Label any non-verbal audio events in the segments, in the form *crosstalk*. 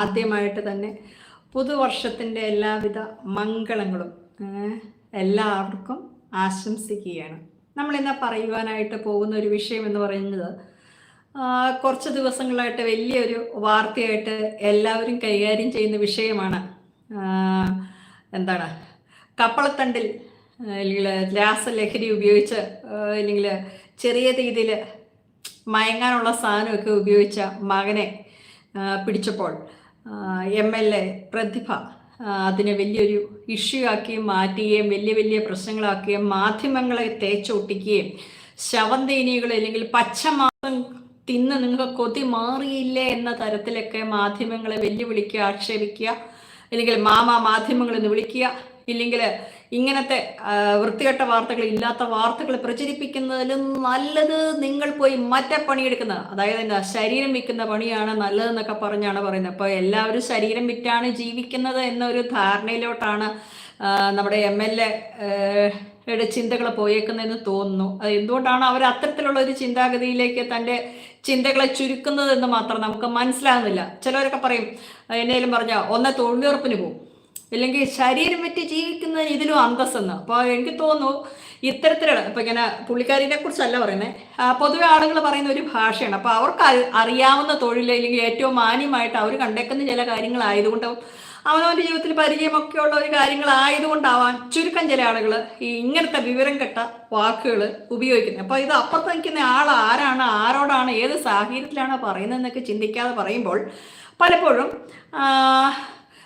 ആദ്യമായിട്ട് തന്നെ പുതുവർഷത്തിന്റെ എല്ലാവിധ മംഗളങ്ങളും എല്ലാവർക്കും ആശംസിക്കുകയാണ്. നമ്മളിന്ന് പറയുവാനായിട്ട് പോകുന്ന ഒരു വിഷയം എന്ന് പറയുന്നത് കുറച്ച് ദിവസങ്ങളായിട്ട് വലിയൊരു വാർത്തയായിട്ട് എല്ലാവരും കൈകാര്യം ചെയ്യുന്ന വിഷയമാണ് എന്താണ് കപ്പളത്തണ്ടിൽ അല്ലെങ്കിൽ രാസലഹരി ഉപയോഗിച്ച് അല്ലെങ്കിൽ ചെറിയ രീതിയിൽ മയങ്ങാനുള്ള സാധനമൊക്കെ ഉപയോഗിച്ച മകനെ പിടിച്ചപ്പോൾ എം എൽ എ പ്രതിഭ അതിനെ വലിയൊരു ഇഷ്യൂ ആക്കുകയും മാറ്റുകയും വലിയ വലിയ പ്രശ്നങ്ങളാക്കുകയും മാധ്യമങ്ങളെ തേച്ചൊട്ടിക്കുകയും ശവന്തേനികൾ അല്ലെങ്കിൽ പച്ചമാസം തിന്ന് നിങ്ങൾക്ക് കൊതി മാറിയില്ലേ എന്ന തരത്തിലൊക്കെ മാധ്യമങ്ങളെ വെല്ലുവിളിക്കുക ആക്ഷേപിക്കുക അല്ലെങ്കിൽ മാമ നിന്ന് വിളിക്കുക ഇല്ലെങ്കിൽ ഇങ്ങനത്തെ വൃത്തികെട്ട വാർത്തകൾ ഇല്ലാത്ത വാർത്തകൾ പ്രചരിപ്പിക്കുന്നതിലും നല്ലത് നിങ്ങൾ പോയി മറ്റേ പണിയെടുക്കുന്നത് അതായത് എന്താ ശരീരം വിൽക്കുന്ന പണിയാണ് നല്ലതെന്നൊക്കെ പറഞ്ഞാണ് പറയുന്നത്. അപ്പോൾ എല്ലാവരും ശരീരം വിറ്റാണ് ജീവിക്കുന്നത് എന്നൊരു ധാരണയിലോട്ടാണ് നമ്മുടെ എം എൽ എയുടെ ചിന്തകൾ പോയേക്കുന്നതെന്ന് തോന്നുന്നു. അത് എന്തുകൊണ്ടാണ് അവർ അത്തരത്തിലുള്ള ഒരു ചിന്താഗതിയിലേക്ക് തന്റെ ചിന്തകളെ ചുരുക്കുന്നതെന്ന് മാത്രം നമുക്ക് മനസ്സിലാകുന്നില്ല. ചിലവരൊക്കെ പറയും എന്നേലും പറഞ്ഞാൽ ഒന്ന് തൊഴിലുറപ്പിന് പോകും ഇല്ലെങ്കിൽ ശരീരം വെറ്റി ജീവിക്കുന്നതിന് ഇതിലും അന്തസ്സെന്ന്. അപ്പോൾ എനിക്ക് തോന്നുന്നു ഇത്തരത്തിലുള്ള ഇപ്പം ഇങ്ങനെ പുള്ളിക്കാരിനെ കുറിച്ചല്ല പറയുന്നത് പൊതുവെ ആളുകൾ പറയുന്ന ഒരു ഭാഷയാണ്. അപ്പോൾ അവർക്ക് അറിയാവുന്ന തൊഴിൽ അല്ലെങ്കിൽ ഏറ്റവും മാന്യമായിട്ട് അവർ കണ്ടേക്കുന്ന ചില കാര്യങ്ങളായതുകൊണ്ട് അവനവന്റെ ജീവിതത്തിൽ പരിചയമൊക്കെ ഉള്ള ഒരു കാര്യങ്ങളായതുകൊണ്ടാവാൻ ചുരുക്കം ചില ആളുകൾ ഈ ഇങ്ങനത്തെ വിവരം കെട്ട വാക്കുകൾ ഉപയോഗിക്കുന്നത്. അപ്പോൾ ഇത് അപ്പുറത്ത് നിൽക്കുന്ന ആൾ ആരാണ് ആരോടാണ് ഏത് സാഹചര്യത്തിലാണ് പറയുന്നതെന്നൊക്കെ ചിന്തിക്കാതെ പറയുമ്പോൾ പലപ്പോഴും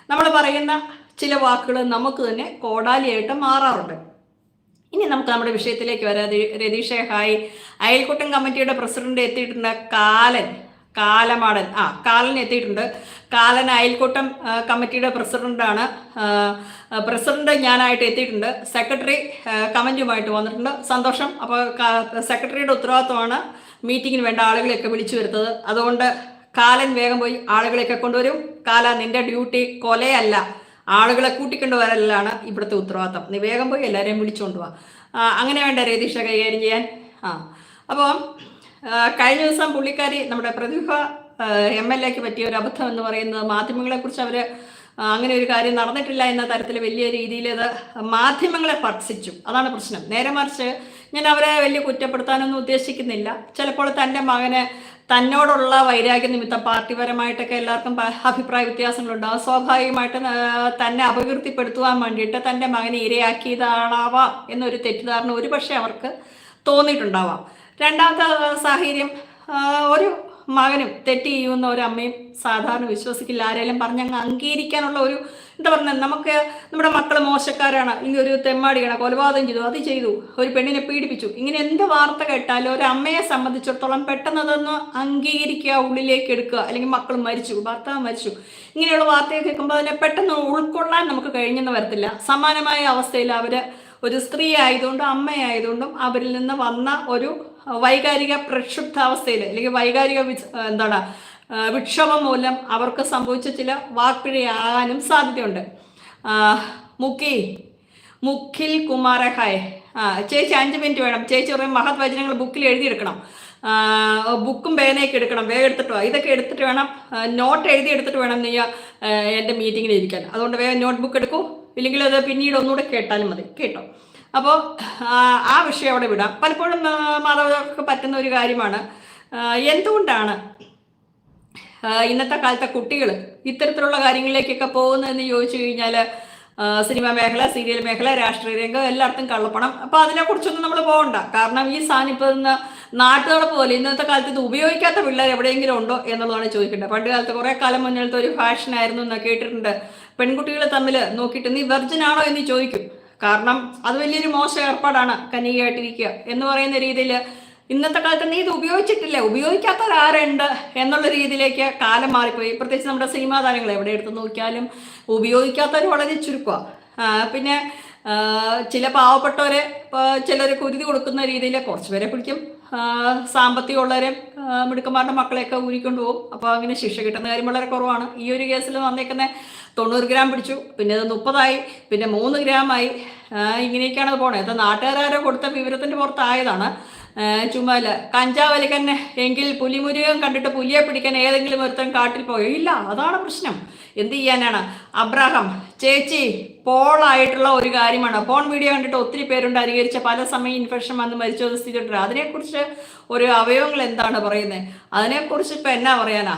നമ്മൾ പറയുന്ന ചില വാക്കുകൾ നമുക്ക് തന്നെ കോടാലിയായിട്ട് മാറാറുണ്ട്. ഇനി നമുക്ക് നമ്മുടെ വിഷയത്തിലേക്ക് വരാം. രതീഷെ ഹായ്. അയൽക്കൂട്ടം കമ്മിറ്റിയുടെ പ്രസിഡന്റ് എത്തിയിട്ടുണ്ട് കാലൻ കാലമാടൻ. ആ കാലൻ എത്തിയിട്ടുണ്ട്. കാലൻ അയൽക്കൂട്ടം കമ്മിറ്റിയുടെ പ്രസിഡന്റാണ്. പ്രസിഡന്റ് ഞാനായിട്ട് എത്തിയിട്ടുണ്ട്. സെക്രട്ടറി കമന്റുമായിട്ട് വന്നിട്ടുണ്ട്. സന്തോഷം. അപ്പോൾ സെക്രട്ടറിയുടെ ഉത്തരവാദിത്വമാണ് മീറ്റിങ്ങിന് വേണ്ട ആളുകളെയൊക്കെ വിളിച്ചു വരുത്തത് അതുകൊണ്ട് കാലൻ വേഗം പോയി ആളുകളെയൊക്കെ കൊണ്ടുവരും. കാല നിന്റെ ഡ്യൂട്ടി കൊലയല്ല. ആളുകളെ കൂട്ടിക്കൊണ്ടുവരലാണ് ഇവിടുത്തെ ഉത്തരവാദിത്തം. നീ വേഗം പോയി എല്ലാവരെയും വിളിച്ചുകൊണ്ട് വാ. അങ്ങനെ വേണ്ട രതീഷ കൈകാര്യം ചെയ്യാൻ. ആ അപ്പോൾ കഴിഞ്ഞ ദിവസം പുള്ളിക്കാരി നമ്മുടെ പ്രതിഭ എം എൽ എക്ക് പറ്റിയ ഒരു അബദ്ധം എന്ന് പറയുന്നത് മാധ്യമങ്ങളെക്കുറിച്ച് അവർ അങ്ങനെ ഒരു കാര്യം നടന്നിട്ടില്ല എന്ന തരത്തിൽ വലിയ രീതിയിൽ അത് മാധ്യമങ്ങളെ ഭർഷിച്ചു അതാണ് പ്രശ്നം. നേരെ മറിച്ച് ഞാൻ അവരെ വലിയ കുറ്റപ്പെടുത്താനൊന്നും ഉദ്ദേശിക്കുന്നില്ല. ചിലപ്പോൾ തന്റെ മകന് തന്നോടുള്ള വൈരാഗ്യ നിമിത്തം പാർട്ടിപരമായിട്ടൊക്കെ എല്ലാവർക്കും അഭിപ്രായ വ്യത്യാസങ്ങളുണ്ടാവും സ്വാഭാവികമായിട്ട് തന്നെ അപകീർത്തിപ്പെടുത്തുവാൻ വേണ്ടിയിട്ട് തന്റെ മകനെ ഇരയാക്കിയതാണാവാം എന്നൊരു തെറ്റിദ്ധാരണ ഒരു പക്ഷേ അവർക്ക് തോന്നിയിട്ടുണ്ടാവാം. രണ്ടാമത്തെ സാഹചര്യം ഒരു മകനും തെറ്റ് ചെയ്യുന്ന ഒരു അമ്മയും സാധാരണ വിശ്വസിക്കില്ല. ആരെങ്കിലും പറഞ്ഞങ്ങ് അംഗീകരിക്കാനുള്ള ഒരു എന്താ പറഞ്ഞത് നമുക്ക് നമ്മുടെ മക്കൾ മോശക്കാരാണ്. അല്ലെങ്കിൽ ഒരു തെമ്മാടിയാണ് കൊലപാതകം ചെയ്തു. അത് ചെയ്തു. ഒരു പെണ്ണിനെ പീഡിപ്പിച്ചു. ഇങ്ങനെ എന്ത് വാർത്ത കേട്ടാലും ഒരു അമ്മയെ സംബന്ധിച്ചിടത്തോളം പെട്ടെന്ന് അതൊന്ന് അംഗീകരിക്കുക ഉള്ളിലേക്ക് എടുക്കുക. അല്ലെങ്കിൽ മക്കൾ മരിച്ചു. ഭർത്താവ് മരിച്ചു. ഇങ്ങനെയുള്ള വാർത്തയൊക്കെ കേൾക്കുമ്പോൾ അതിനെ പെട്ടെന്ന് ഉൾക്കൊള്ളാൻ നമുക്ക് കഴിഞ്ഞെന്ന് വരത്തില്ല. സമാനമായ അവസ്ഥയിൽ അവർ ഒരു സ്ത്രീ ആയതുകൊണ്ടും അമ്മയായതുകൊണ്ടും അവരിൽ നിന്ന് വന്ന ഒരു വൈകാരിക പ്രക്ഷുബ്ധാവസ്ഥയിൽ അല്ലെങ്കിൽ വൈകാരിക എന്താണ് വിക്ഷോഭം മൂലം അവർക്ക് സംഭവിച്ച ചില വാക്പിഴയാകാനും സാധ്യതയുണ്ട്. മുക്കി മുഖിൽ കുമാരഹായ്. ഹായ് ചേച്ചി അഞ്ച് മിനിറ്റ് വേണം. ചേച്ചി പറയും മഹത് വചനങ്ങൾ ബുക്കിൽ എഴുതിയെടുക്കണം. ബുക്കും പേനയൊക്കെ എടുക്കണം. വേഗം എടുത്തിട്ട് ഇതൊക്കെ എടുത്തിട്ട് വേണം. നോട്ട് എഴുതി എടുത്തിട്ട് വേണം നീ എന്റെ മീറ്റിങ്ങിൽ ഇരിക്കാൻ. അതുകൊണ്ട് വേഗം നോട്ട് ബുക്ക് എടുക്കൂ. ഇല്ലെങ്കിൽ അത് പിന്നീട് ഒന്നുകൂടെ കേട്ടാലും മതി. കേട്ടോ? അപ്പോൾ ആ വിഷയം അവിടെ വിടാം. പലപ്പോഴും മാതാപിതാക്കൾക്ക് പറ്റുന്ന ഒരു കാര്യമാണ്. എന്തുകൊണ്ടാണ് ഇന്നത്തെ കാലത്തെ കുട്ടികൾ ഇത്തരത്തിലുള്ള കാര്യങ്ങളിലേക്കൊക്കെ പോകുന്നതെന്ന് ചോദിച്ചു കഴിഞ്ഞാൽ സിനിമ മേഖല സീരിയൽ മേഖല രാഷ്ട്രീയ രംഗം എല്ലായിടത്തും കള്ളപ്പണം. അപ്പോൾ അതിനെക്കുറിച്ചൊന്നും നമ്മൾ പോകണ്ട. കാരണം ഈ സാധനം ഇപ്പോൾ ഇന്ന് പോലെ ഇന്നത്തെ കാലത്ത് ഇത് ഉപയോഗിക്കാത്ത പിള്ളേർ എവിടെയെങ്കിലും ഉണ്ടോ എന്നുള്ളതാണ് ചോദിക്കേണ്ടത്. പണ്ട് കാലത്ത് കുറേ കാലം മുന്നിലത്തെ ഒരു ഫാഷനായിരുന്നു എന്ന് കേട്ടിട്ടുണ്ട്. പെൺകുട്ടികൾ തമ്മിൽ നോക്കിയിട്ട് നീ വെർജിൻ ആണോ എന്ന് ചോദിക്കും. കാരണം അത് വലിയൊരു മോശം ഏർപ്പാടാണ് കന്യകയായിട്ടിരിക്കുക. എന്ന് പറയുന്ന രീതിയിൽ ഇന്നത്തെ കാലത്ത് നീ ഇത് ഉപയോഗിച്ചിട്ടില്ല? ഉപയോഗിക്കാത്തവരാരുണ്ട് എന്നുള്ള രീതിയിലേക്ക് കാലം മാറിപ്പോയി. പ്രത്യേകിച്ച് നമ്മുടെ സിനിമാ താരങ്ങൾ എവിടെ എടുത്ത് നോക്കിയാലും ഉപയോഗിക്കാത്തവർ വളരെ ചുരുക്കമാണ് പിന്നെ ചില പാവപ്പെട്ടവരെ ചിലർ കുരുതി കൊടുക്കുന്ന രീതിയിൽ കുറച്ച് പേരെ പിടിക്കും. സാമ്പത്തികമുള്ളവരെ മിടുക്കന്മാരുടെ മക്കളെയൊക്കെ ഊരിക്കൊണ്ട് പോകും. അപ്പോൾ അങ്ങനെ ശിക്ഷ കിട്ടുന്ന കാര്യം വളരെ കുറവാണ്. ഈ ഒരു കേസിൽ വന്നേക്കുന്ന തൊണ്ണൂറ് ഗ്രാം പിടിച്ചു. പിന്നെ അത് മുപ്പതായി. പിന്നെ മൂന്ന് ഗ്രാമായി ഇങ്ങനെയൊക്കെയാണ് പോണത് അത് നാട്ടുകാരോ കൊടുത്ത വിവരത്തിന്റെ പുറത്തായതാണ്. ചുമ്മാല കഞ്ചാവലിക്കന്നെ എങ്കിൽ പുലിമുരുകം കണ്ടിട്ട് പുലിയെ പിടിക്കാൻ ഏതെങ്കിലും ഒരുത്തൻ കാട്ടിൽ പോയോ? ഇല്ല അതാണ് പ്രശ്നം. എന്ത് ചെയ്യാനാണ്? അബ്രാഹം ചേച്ചി പോളായിട്ടുള്ള ഒരു കാര്യമാണ്. പോൺ വീഡിയോ കണ്ടിട്ട് ഒത്തിരി പേരുണ്ട്. അനുകരിച്ച പല സമയം ഇൻഫെക്ഷൻ വന്ന് മരിച്ചു സ്ഥിതിട്ടുണ്ട് അതിനെക്കുറിച്ച് ഒരു അവയവങ്ങൾ എന്താണ് പറയുന്നത്? അതിനെക്കുറിച്ച് ഇപ്പം എന്നാ പറയാനാ?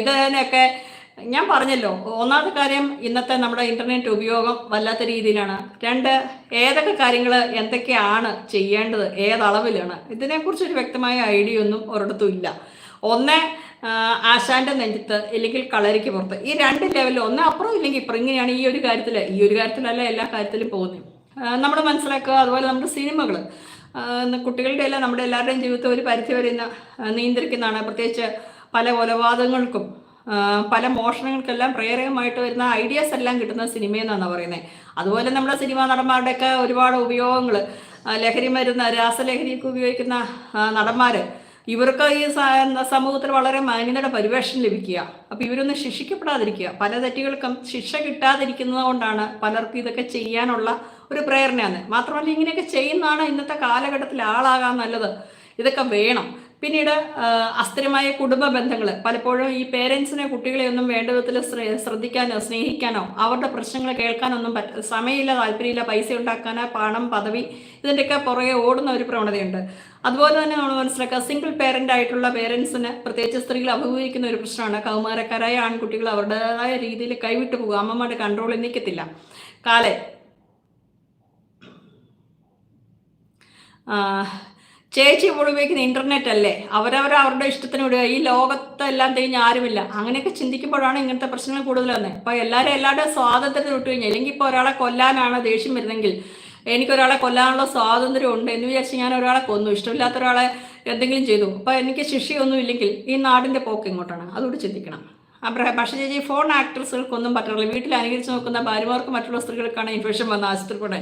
ഇതിനൊക്കെ ഞാൻ പറഞ്ഞല്ലോ ഒന്നാമത്തെ കാര്യം ഇന്നത്തെ നമ്മുടെ ഇന്റർനെറ്റ് ഉപയോഗം വല്ലാത്ത രീതിയിലാണ്. രണ്ട് ഏതൊക്കെ കാര്യങ്ങൾ എന്തൊക്കെയാണ് ചെയ്യേണ്ടത് ഏതളവിലാണ് ഇതിനെക്കുറിച്ച് ഒരു വ്യക്തമായ ഐഡിയ ഒന്നും ഒരിടത്തും ഇല്ല. ഒന്ന് ആശാന്റെ നെഞ്ചത്ത് ഇല്ലെങ്കിൽ കളരിക്ക് പുറത്ത്. ഈ രണ്ട് ലെവലിൽ ഒന്ന് അപ്പുറം ഇല്ലെങ്കിൽ ഇപ്പുറം. ഇങ്ങനെയാണ് ഈ ഒരു കാര്യത്തിൽ ഈ ഒരു കാര്യത്തിലല്ല എല്ലാ കാര്യത്തിലും പോകുന്നത്. നമ്മൾ മനസ്സിലാക്കുക അതുപോലെ നമ്മുടെ സിനിമകൾ. കുട്ടികളുടെ എല്ലാം നമ്മുടെ എല്ലാവരുടെയും ജീവിതത്തിൽ ഒരു പരിധി വരെ ഇന്ന് നിയന്ത്രിക്കുന്നതാണ്. പ്രത്യേകിച്ച് പല കൊലപാതകങ്ങൾക്കും പല മോഷണങ്ങൾക്കെല്ലാം പ്രേരകമായിട്ട് വരുന്ന ഐഡിയാസ് എല്ലാം കിട്ടുന്ന സിനിമ എന്നാണ് പറയുന്നത് അതുപോലെ നമ്മുടെ സിനിമാ നടന്മാരുടെയൊക്കെ ഒരുപാട് ഉപയോഗങ്ങൾ ലഹരി മരുന്ന് രാസലഹരിയൊക്കെ ഉപയോഗിക്കുന്ന നടന്മാർ ഇവർക്ക് ഈ സമൂഹത്തിൽ വളരെ മാന്യതയുടെ പരിവേഷം ലഭിക്കുക. അപ്പം ഇവരൊന്നും ശിക്ഷിക്കപ്പെടാതിരിക്കുക. പല തെറ്റുകൾക്കും ശിക്ഷ കിട്ടാതിരിക്കുന്നത് കൊണ്ടാണ് പലർക്കും ഇതൊക്കെ ചെയ്യാനുള്ള ഒരു പ്രേരണയാണ്. മാത്രമല്ല ഇങ്ങനെയൊക്കെ ചെയ്യുന്നതാണ് ഇന്നത്തെ കാലഘട്ടത്തിൽ ആളാകാൻ നല്ലത്. ഇതൊക്കെ വേണം. പിന്നീട് അസ്ഥിരമായ കുടുംബ ബന്ധങ്ങൾ പലപ്പോഴും ഈ പേരൻസിനെ കുട്ടികളെ ഒന്നും വേണ്ട വിധത്തിൽ ശ്ര- ശ്രദ്ധിക്കാനോ സ്നേഹിക്കാനോ അവരുടെ പ്രശ്നങ്ങൾ കേൾക്കാനൊന്നും പറ്റ സമയമില്ല താല്പര്യമില്ല പൈസ ഉണ്ടാക്കാനോ പണം പദവി ഇതിന്റെയൊക്കെ പുറകെ ഓടുന്ന ഒരു പ്രവണതയുണ്ട്. അതുപോലെ തന്നെ നമ്മൾ മനസ്സിലാക്കുക സിംഗിൾ പേരന്റ് ആയിട്ടുള്ള പേരൻസിന് പ്രത്യേകിച്ച് സ്ത്രീകൾ അഭിമുഖീകരിക്കുന്ന ഒരു പ്രശ്നമാണ്. കൗമാരക്കാരായ ആൺകുട്ടികൾ അവരുടേതായ രീതിയിൽ കൈവിട്ടു പോകുക അമ്മമാരുടെ കൺട്രോളിൽ നിൽക്കത്തില്ല. കാലേ. ചേച്ചി ഇവിടെ ഉപയോഗിക്കുന്ന ഇന്റർനെറ്റ് അല്ലേ? അവരവർ അവരുടെ ഇഷ്ടത്തിന് വിടുക. ഈ ലോകത്തെല്ലാം തിരിഞ്ഞ് ആരുമില്ല. അങ്ങനെയൊക്കെ ചിന്തിക്കുമ്പോഴാണ് ഇങ്ങനത്തെ പ്രശ്നങ്ങൾ കൂടുതൽ വന്നത് അപ്പൊ എല്ലാവരും എല്ലാവരുടെയും സ്വാതന്ത്ര്യത്തിൽ വിട്ടു കഴിഞ്ഞാൽ അല്ലെങ്കിൽ ഇപ്പോൾ ഒരാളെ കൊല്ലാനാണ് ദേഷ്യം വരുന്നെങ്കിൽ എനിക്ക് ഒരാളെ കൊല്ലാനുള്ള സ്വാതന്ത്ര്യം ഉണ്ട് എന്ന് വിചാരിച്ച് ഞാൻ ഒരാളെ കൊന്നു. ഇഷ്ടമില്ലാത്ത ഒരാളെ എന്തെങ്കിലും ചെയ്തു. അപ്പോൾ എനിക്ക് ശിക്ഷയൊന്നും ഇല്ലെങ്കിൽ ഈ നാടിന്റെ പോക്ക് ഇങ്ങോട്ടാണ്. അതുകൂടി ചിന്തിക്കണം. അബ്രഹാം പക്ഷേ ചേച്ചി ഫോൺ ആക്ട്രസുകൾക്കൊന്നും പറ്റുള്ളൂ വീട്ടിൽ അനുകരിച്ച് നോക്കുന്ന ഭാര്യമാർക്ക് മറ്റുള്ള സ്ത്രീകൾക്കാണ് ഇൻഫെക്ഷൻ വന്ന ആശുപത്രിക്കൂടെ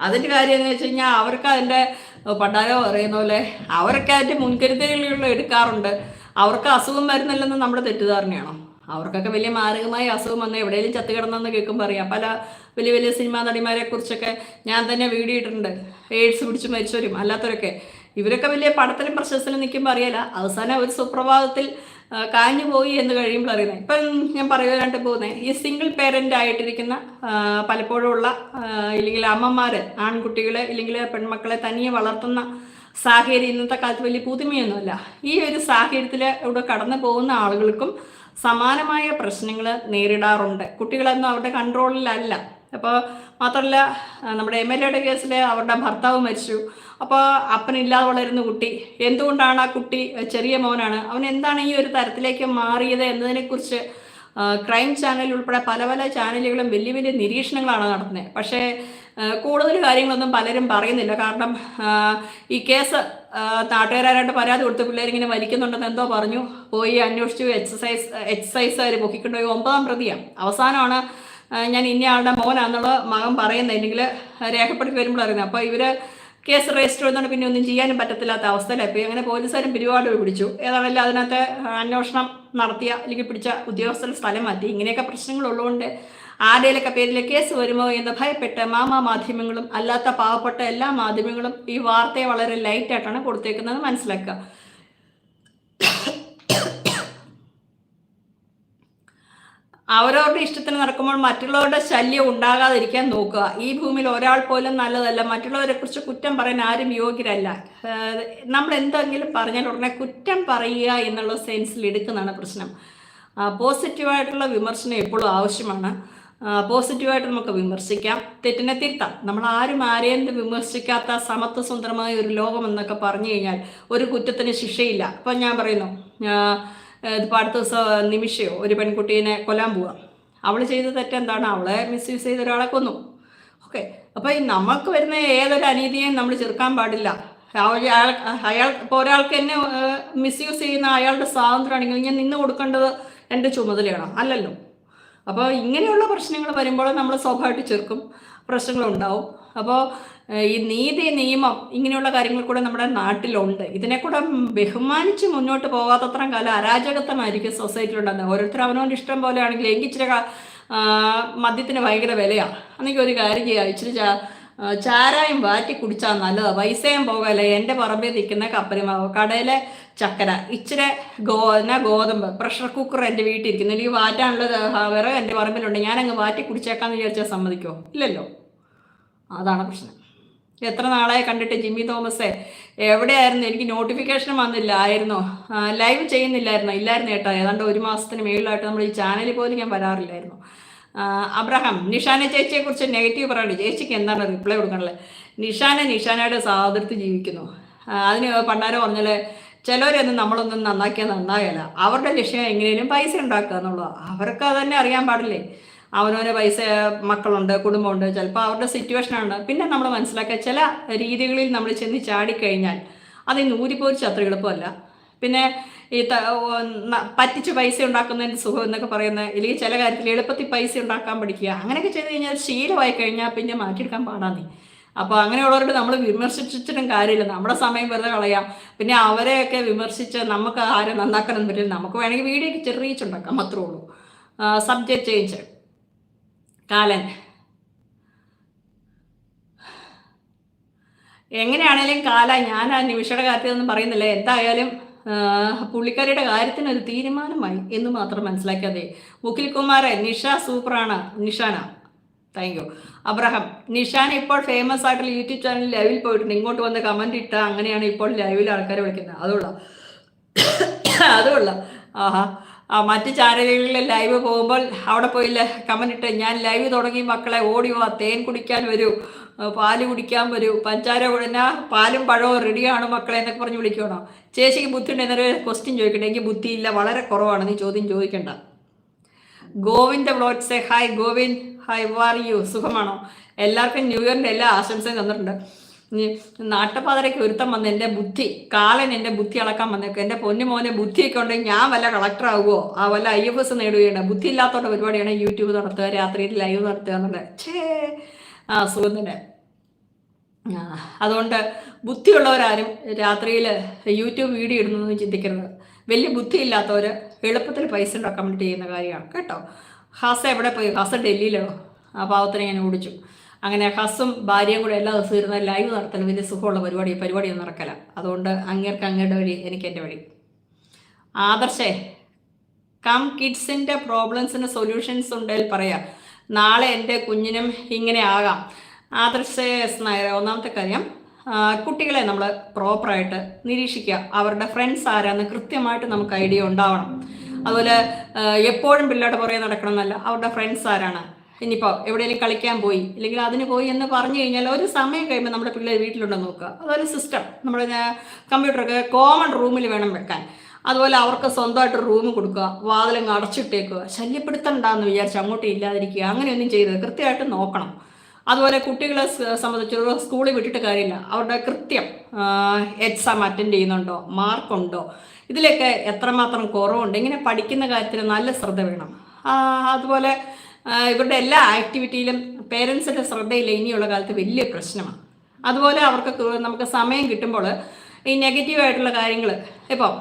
അതിന്റെ കാര്യം എന്ന് വെച്ച് കഴിഞ്ഞാൽ അവർക്ക് അതിന്റെ പണ്ടാരോ പറയുന്ന പോലെ അവരൊക്കെ അതിന്റെ മുൻകരുതലുകൾ എടുക്കാറുണ്ട്. അവർക്ക് അസുഖം വരുന്നില്ലെന്ന് നമ്മുടെ തെറ്റിദ്ധാരണയാണോ? അവർക്കൊക്കെ വലിയ മാരകമായ അസുഖം വന്ന് എവിടെയെങ്കിലും ചത്തു കിടന്നെന്ന് കേൾക്കുമ്പോൾ അറിയാം. പല വലിയ വലിയ സിനിമാ നടിമാരെ കുറിച്ചൊക്കെ ഞാൻ തന്നെ വീഡിയോ ഇട്ടിട്ടുണ്ട്. എയ്ഡ്സ് പിടിച്ച് മരിച്ചവരും അല്ലാത്തവരൊക്കെ. ഇവരൊക്കെ വലിയ പടത്തിലും പ്രശസ്തിലും നിൽക്കുമ്പോൾ അറിയാല അവസാനം ഒരു സുപ്രഭാതത്തിൽ കാഞ്ഞു പോയി എന്ന് കഴിയുമ്പോൾ അറിയുന്നത് ഇപ്പം ഞാൻ പറയാനായിട്ട് പോകുന്നത് ഈ സിംഗിൾ പേരന്റ് ആയിട്ടിരിക്കുന്ന പലപ്പോഴും ഉള്ള ഇല്ലെങ്കിൽ അമ്മമാർ ആൺകുട്ടികളെ ഇല്ലെങ്കിൽ പെൺമക്കളെ തനിയെ വളർത്തുന്ന സാഹചര്യം ഇന്നത്തെ കാലത്ത് വലിയ പുതുമയൊന്നുമല്ല. ഈ ഒരു സാഹചര്യത്തിൽ ഇവിടെ കടന്നു പോകുന്ന ആളുകൾക്കും സമാനമായ പ്രശ്നങ്ങൾ നേരിടാറുണ്ട്. കുട്ടികളൊന്നും അവരുടെ കൺട്രോളിലല്ല അപ്പോൾ മാത്രമല്ല നമ്മുടെ എം എൽ എയുടെ കേസിൽ അവരുടെ ഭർത്താവ് മരിച്ചു. അപ്പോൾ അപ്പനില്ലാതെ വളരുന്ന കുട്ടി. എന്തുകൊണ്ടാണ് ആ കുട്ടി ചെറിയ മോനാണ്? അവൻ എന്താണ് ഈ ഒരു തരത്തിലേക്ക് മാറിയത് എന്നതിനെക്കുറിച്ച് ക്രൈം ചാനൽ ഉൾപ്പെടെ പല പല ചാനലുകളും വലിയ വലിയ നിരീക്ഷണങ്ങളാണ് നടത്തുന്നത് പക്ഷേ കൂടുതൽ കാര്യങ്ങളൊന്നും പലരും പറയുന്നില്ല. കാരണം ഈ കേസ് നാട്ടുകാരായിട്ട് പരാതി കൊടുത്ത് പിള്ളേരിങ്ങനെ വലിക്കുന്നുണ്ടെന്ന് എന്തോ പറഞ്ഞു. പോയി അന്വേഷിച്ചു. എക്സസൈസ് എക്സസൈസുകാർ പൊക്കിക്കൊണ്ടുപോയി. ഒമ്പതാം പ്രതിയാണ്. അവസാനമാണ് ഞാൻ ഇന്നയാളുടെ മോനാന്നുള്ള മകൻ പറയുന്നത് അല്ലെങ്കിൽ രേഖപ്പെടുത്തി വരുമ്പോൾ അറിയുന്നത്. അപ്പോൾ ഇവർ കേസ് രജിസ്റ്റർ ചെയ്തുകൊണ്ട് പിന്നെ ഒന്നും ചെയ്യാനും പറ്റത്തില്ലാത്ത അവസ്ഥയിലായി അങ്ങനെ പോലീസുകാരും പിരിവാട് പിടിച്ചു. ഏതാണല്ലോ അതിനകത്ത് അന്വേഷണം നടത്തിയ അല്ലെങ്കിൽ പിടിച്ച ഉദ്യോഗസ്ഥർ സ്ഥലം മാറ്റി. ഇങ്ങനെയൊക്കെ പ്രശ്നങ്ങളുള്ളതുകൊണ്ട് ആരുടെയൊക്കെ പേരിൽ കേസ് വരുമോ എന്ന് ഭയപ്പെട്ട് മാമാ മാധ്യമങ്ങളും അല്ലാത്ത പാവപ്പെട്ട എല്ലാ മാധ്യമങ്ങളും ഈ വാർത്തയെ വളരെ ലൈറ്റായിട്ടാണ് കൊടുത്തേക്കുന്നത് മനസ്സിലാക്കുക. അവരവരുടെ ഇഷ്ടത്തിന് നടക്കുമ്പോൾ മറ്റുള്ളവരുടെ ശല്യം ഉണ്ടാകാതിരിക്കാൻ നോക്കുക. ഈ ഭൂമിയിൽ ഒരാൾ പോലും നല്ലതല്ല. മറ്റുള്ളവരെ കുറിച്ച് കുറ്റം പറയാൻ ആരും യോഗ്യരല്ല. നമ്മൾ എന്തെങ്കിലും പറഞ്ഞാൽ ഉടനെ കുറ്റം പറയുക എന്നുള്ള സെൻസിൽ എടുക്കുന്നതാണ് പ്രശ്നം. പോസിറ്റീവായിട്ടുള്ള വിമർശനം എപ്പോഴും ആവശ്യമാണ്. പോസിറ്റീവായിട്ട് നമുക്ക് വിമർശിക്കാം. തെറ്റിനെ തിരുത്താം. നമ്മൾ ആരും ആരെയും വിമർശിക്കാത്ത സമത്വ ഒരു ലോകം എന്നൊക്കെ പറഞ്ഞു കഴിഞ്ഞാൽ ഒരു കുറ്റത്തിന് ശിക്ഷയില്ല. അപ്പം ഞാൻ പറയുന്നു ഇതിപ്പോൾ അടുത്ത നിമിഷയോ ഒരു പെൺകുട്ടീനെ കൊല്ലാൻ പോവുക അവൾ ചെയ്ത തെറ്റെന്താണ്? അവളെ മിസ്യൂസ് ചെയ്ത ഒരാളെ കൊന്നു. ഓക്കെ അപ്പോൾ ഈ നമുക്ക് വരുന്ന ഏതൊരു അനീതിയെയും നമ്മൾ ചെറുക്കാൻ പാടില്ല. അയാൾ അയാൾ ഇപ്പോൾ ഒരാൾക്ക് എന്നെ മിസ്യൂസ് ചെയ്യുന്ന അയാളുടെ സ്വാതന്ത്ര്യമാണെങ്കിൽ ഞാൻ നിന്ന് കൊടുക്കേണ്ടത് എന്റെ ചുമതലയാണോ. അല്ലല്ലോ. അപ്പോൾ ഇങ്ങനെയുള്ള പ്രശ്നങ്ങൾ വരുമ്പോൾ നമ്മൾ സ്വാഭാവികമായിട്ട് ചെറുക്കും. പ്രശ്നങ്ങളുണ്ടാവും അപ്പോൾ ഈ നീതി നിയമം ഇങ്ങനെയുള്ള കാര്യങ്ങൾ കൂടെ നമ്മുടെ നാട്ടിലുണ്ട്. ഇതിനെ കൂടെ ബഹുമാനിച്ച് മുന്നോട്ട് പോകാത്തത്രയും കാലം അരാജകത്വമായിരിക്കും സൊസൈറ്റിയിലുണ്ടെന്ന് ഓരോരുത്തർ അവനവന്റെ ഇഷ്ടം പോലെയാണെങ്കിൽ എനിക്കിച്ചിരി മദ്യത്തിന് ഭയങ്കര വിലയാണ് അന്നെങ്കിൽ ഒരു കാര്യം ചെയ്യാം ഇച്ചിരി ചാരായം വാറ്റി കുടിച്ചാൽ നല്ലതാണ് പൈസയും പോകല്ലേ? എന്റെ പറമ്പിൽ നിൽക്കുന്ന കപ്പലിമാവ് കടയിലെ ചക്കര ഇച്ചിരി ഗോ എന്നാ ഗോതമ്പ് പ്രഷർ കുക്കർ എന്റെ വീട്ടിൽ ഇരിക്കുന്നു. എനിക്ക് വാറ്റാനുള്ള വിറക് എന്റെ പറമ്പിലുണ്ട്. ഞാനങ്ങ് വാറ്റി കുടിച്ചേക്കാന്ന് വിചാരിച്ചാൽ സമ്മതിക്കുമോ ഇല്ലല്ലോ. അതാണ് പ്രശ്നം. എത്ര നാളായി കണ്ടിട്ട് ജിമ്മി തോമസേ? എവിടെയായിരുന്നു? എനിക്ക് നോട്ടിഫിക്കേഷൻ വന്നില്ല ആയിരുന്നോ ലൈവ് ചെയ്യുന്നില്ലായിരുന്നു? ഇല്ലായിരുന്നു കേട്ടോ. ഏതാണ്ട് ഒരു മാസത്തിന് മേളിലായിട്ട് നമ്മൾ ഈ ചാനലിൽ പോലും ഞാൻ വരാറില്ലായിരുന്നു. അബ്രഹാം നിഷാന ചേച്ചിയെ കുറിച്ച് നെഗറ്റീവ് പറയുന്നത് ചേച്ചിക്ക് എന്താണ് റിപ്ലൈ കൊടുക്കാനുള്ളത്? നിഷാന നിഷാനയുടെ സാദൃത്ത് ജീവിക്കുന്നു. അതിന് പണ്ടാരോ പറഞ്ഞാൽ ചിലവരൊന്നും നമ്മളൊന്നും നന്നാക്കിയാൽ നന്നാകില്ല അവരുടെ ലക്ഷ്യം എങ്ങനെയും പൈസ ഉണ്ടാക്കുക എന്നുള്ളത്. അവർക്ക് അതന്നെ അറിയാൻ പാടില്ലേ? അവനവന് പൈസ മക്കളുണ്ട് കുടുംബമുണ്ട് ചിലപ്പോൾ അവരുടെ സിറ്റുവേഷനാണ് പിന്നെ നമ്മൾ മനസ്സിലാക്കുക ചില രീതികളിൽ നമ്മൾ ചെന്ന് ചാടിക്കഴിഞ്ഞാൽ അത് നൂരിപ്പോരിച്ച് അത്ര എളുപ്പമല്ല. പിന്നെ ഈ പറ്റിച്ച് പൈസ ഉണ്ടാക്കുന്നതിന്റെ സുഖം എന്നൊക്കെ പറയുന്നത് അല്ലെങ്കിൽ ചില കാര്യത്തിൽ എളുപ്പത്തിൽ പൈസ ഉണ്ടാക്കാൻ പഠിക്കുക അങ്ങനെയൊക്കെ ചെയ്ത് കഴിഞ്ഞാൽ ശീലമായി കഴിഞ്ഞാൽ പിന്നെ മാറ്റിയെടുക്കാൻ പാടാന്നേ അപ്പോൾ അങ്ങനെയുള്ളവരോട് നമ്മൾ വിമർശിച്ചിട്ടും കാര്യമില്ല. നമ്മുടെ സമയം വെറുതെ കളയാം. പിന്നെ അവരെയൊക്കെ വിമർശിച്ച് നമുക്ക് ആരും നന്നാക്കാനൊന്നും പറ്റില്ല നമുക്ക് വേണമെങ്കിൽ വീഡിയോയ്ക്ക് ചെറിയ ഉണ്ടാക്കാം അത്രേ ഉള്ളൂ. സബ്ജക്റ്റ് ചേഞ്ച് കാലൻ. എങ്ങനെയാണേലും കാല ഞാൻ ആ നിമിഷയുടെ കാര്യത്തിലൊന്നും പറയുന്നില്ല. എന്തായാലും പുള്ളിക്കാരിയുടെ കാര്യത്തിന് ഒരു തീരുമാനമായി എന്ന് മാത്രം മനസ്സിലാക്കിയതെ മുഖിൽ കുമാരെ നിഷ സൂപ്പറാണ്. Nishana. Thank you Abraham Nishana ഇപ്പോൾ ഫേമസ് ആയിട്ടുള്ള യൂട്യൂബ് ചാനൽ ലൈവിൽ പോയിട്ടുണ്ട്. ഇങ്ങോട്ട് വന്ന് കമന്റ് ഇട്ട അങ്ങനെയാണ് ഇപ്പോൾ ലൈവിൽ ആൾക്കാരെ വിളിക്കുന്നത്. അതുകൊള്ളാം. *coughs* അതുകൊള്ളാം. ആഹാ. മറ്റ് ചാനലുകളിൽ ലൈവ് പോകുമ്പോൾ അവിടെ പോയി കമന്റിട്ട് ഞാൻ ലൈവ് തുടങ്ങി മക്കളെ ഓടി വാ തേൻ കുടിക്കാൻ വരൂ പാൽ കുടിക്കാൻ വരൂ പഞ്ചാര കുഴഞ്ഞ പാലും പഴവും റെഡിയാണ് മക്കളെ എന്നൊക്കെ പറഞ്ഞ് വിളിക്കണോ ചേച്ചിക്ക് ബുദ്ധി ഉണ്ട് എന്നൊരു ക്വസ്റ്റ്യൻ ചോദിക്കണ്ടേ. എനിക്ക് ബുദ്ധിയില്ല വളരെ കുറവാണ് നീ ചോദ്യം ചോദിക്കണ്ട. Govind vlogs hi Govind. Hi are you സുഖമാണോ? എല്ലാവർക്കും ന്യൂ ഇയറിന്റെ എല്ലാ ആശംസയും തന്നിട്ടുണ്ട്. ഇനി നാട്ടുപാതരയ്ക്ക് ഒരുത്തം വന്ന് എന്റെ ബുദ്ധി കാലൻ എന്റെ ബുദ്ധി അളക്കാൻ വന്നേക്കും. എന്റെ പൊന്നു മോനെ ബുദ്ധിയൊക്കെ ഉണ്ടെങ്കിൽ ഞാൻ വല്ല കളക്ടർ ആവുമോ ആ വല്ല ഐ എഫ് എസ് നേടുകയാണ്. ബുദ്ധി ഇല്ലാത്തോണ്ട് പരിപാടിയാണ് യൂട്യൂബ് നടത്തുക രാത്രിയിൽ ലൈവ് നടത്തുക എന്നുള്ളത്. ഛേ ആ സുഖം അതുകൊണ്ട് ബുദ്ധിയുള്ളവരാരും രാത്രിയിൽ യൂട്യൂബ് വീഡിയോ ഇടുന്നതെന്ന് ചിന്തിക്കരുത്. വലിയ ബുദ്ധിയില്ലാത്തവർ എളുപ്പത്തിൽ പൈസ ഉണ്ടാക്കാൻ വേണ്ടി ചെയ്യുന്ന കാര്യമാണ്. കേട്ടോ? ഹാസ എവിടെ പോയി? ഹാസ ഡൽഹിയിലോ? ആ പാവത്തിനെ ഞാൻ ഓടിച്ചു. അങ്ങനെ ഹസും ഭാര്യയും കൂടെ എല്ലാ ദിവസവും ഇരുന്ന ലൈവ് നടത്തണം. വലിയ സുഖമുള്ള പരിപാടി പരിപാടിയൊന്നും നടക്കല. അതുകൊണ്ട് അങ്ങേർക്ക് അങ്ങയുടെ വഴി എനിക്ക് എന്റെ വഴി. ആദർശേ കം കിഡ്സിന്റെ പ്രോബ്ലംസിന് സൊല്യൂഷൻസ് ഉണ്ടെങ്കിൽ പറയാം. നാളെ എന്റെ കുഞ്ഞിനും ഇങ്ങനെ ആകാം. ആദർശേ സ്നേഹ ഒന്നാമത്തെ കാര്യം കുട്ടികളെ നമ്മൾ പ്രോപ്പറായിട്ട് നിരീക്ഷിക്കുക. അവരുടെ ഫ്രണ്ട്സ് ആരാന്ന് കൃത്യമായിട്ട് നമുക്ക് ഐഡിയ ഉണ്ടാവണം. അതുപോലെ എപ്പോഴും പിള്ളേരുടെ പുറകെ നടക്കണം എന്നല്ല അവരുടെ ഫ്രണ്ട്സ് ആരാണ്? ഇനിയിപ്പോൾ എവിടെയെങ്കിലും കളിക്കാൻ പോയി അല്ലെങ്കിൽ അതിന് പോയി എന്ന് പറഞ്ഞു കഴിഞ്ഞാൽ ഒരു സമയം കഴിയുമ്പോൾ നമ്മുടെ പിള്ളേർ വീട്ടിലുണ്ടെന്ന് നോക്കുക. അതൊരു സിസ്റ്റം നമ്മുടെ കമ്പ്യൂട്ടറൊക്കെ കോമൺ റൂമിൽ വേണം വെക്കാൻ. അതുപോലെ അവർക്ക് സ്വന്തമായിട്ട് റൂം കൊടുക്കുക വാതിലങ്ങ് അടച്ചിട്ടേക്കുക. ശല്യപ്പെടുത്തണ്ടെന്ന് വിചാരിച്ച് അങ്ങോട്ട് ഇല്ലാതിരിക്കുക. അങ്ങനെയൊന്നും ചെയ്യരുത്. കൃത്യമായിട്ട് നോക്കണം. അതുപോലെ കുട്ടികളെ സംബന്ധിച്ച് സ്കൂളിൽ വിട്ടിട്ട് കാര്യമില്ല. അവരുടെ കൃത്യം എക്സാം അറ്റൻഡ് ചെയ്യുന്നുണ്ടോ മാർക്കുണ്ടോ ഇതിലൊക്കെ എത്രമാത്രം കുറവുണ്ട് ഇങ്ങനെ പഠിക്കുന്ന കാര്യത്തിൽ നല്ല ശ്രദ്ധ വേണം. അതുപോലെ ഇവരുടെ എല്ലാ ആക്ടിവിറ്റിയിലും പേരൻസിന്റെ ശ്രദ്ധയില്ല ഇനിയുള്ള കാലത്ത് വലിയ പ്രശ്നമാണ്. അതുപോലെ അവർക്ക് നമുക്ക് സമയം കിട്ടുമ്പോൾ ഈ നെഗറ്റീവ് ആയിട്ടുള്ള കാര്യങ്ങൾ ഇപ്പോൾ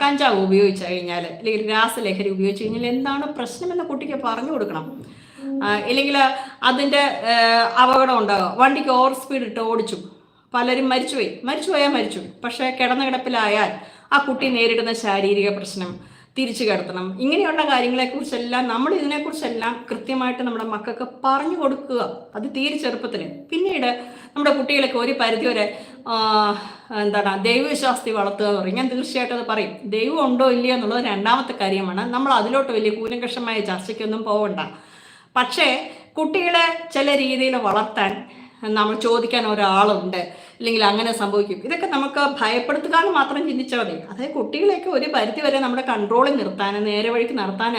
കഞ്ചാവ് ഉപയോഗിച്ച് കഴിഞ്ഞാൽ അല്ലെങ്കിൽ രാസലഹരി ഉപയോഗിച്ച് കഴിഞ്ഞാൽ എന്താണ് പ്രശ്നമെന്ന് കുട്ടിക്ക് പറഞ്ഞു കൊടുക്കണം. ഇല്ലെങ്കിൽ അതിന്റെ അപകടം ഉണ്ടാകും. വണ്ടിക്ക് ഓവർ സ്പീഡ് ഇട്ട് ഓടിച്ചു. പലരും മരിച്ചുപോയി. മരിച്ചുപോയാൽ മരിച്ചു പക്ഷേ കിടന്ന കിടപ്പിലായാൽ ആ കുട്ടി നേരിടുന്ന ശാരീരിക പ്രശ്നം തിരിച്ചു കിടത്തണം. ഇങ്ങനെയുള്ള കാര്യങ്ങളെക്കുറിച്ചെല്ലാം നമ്മൾ ഇതിനെക്കുറിച്ചെല്ലാം കൃത്യമായിട്ട് നമ്മുടെ മക്കൾക്ക് പറഞ്ഞു കൊടുക്കുക. അത് തീരെ പിന്നീട് നമ്മുടെ കുട്ടികളൊക്കെ ഒരു പരിധിവരെ എന്താണ് ദൈവവിശ്വാസത്തിൽ വളർത്തുക എന്ന് പറയും. ഞാൻ തീർച്ചയായിട്ടും അത് പറയും. ദൈവം ഉണ്ടോ ഇല്ലയോ എന്നുള്ളത് രണ്ടാമത്തെ കാര്യമാണ്. നമ്മൾ അതിലോട്ട് വലിയ കൂലങ്കഷമായ ചർച്ചയ്ക്കൊന്നും പോകണ്ട പക്ഷേ കുട്ടികളെ ചില രീതിയിൽ വളർത്താൻ നമ്മൾ ചോദിക്കാൻ ഒരാളുണ്ട്. അല്ലെങ്കിൽ അങ്ങനെ സംഭവിക്കും. ഇതൊക്കെ നമുക്ക് ഭയപ്പെടുത്തുക എന്ന് മാത്രം ചിന്തിച്ചാൽ മതി. അതായത് കുട്ടികളെയൊക്കെ ഒരു പരിധി വരെ നമ്മുടെ കൺട്രോളിൽ നിർത്താൻ നേരെ വഴിക്ക് നടത്താൻ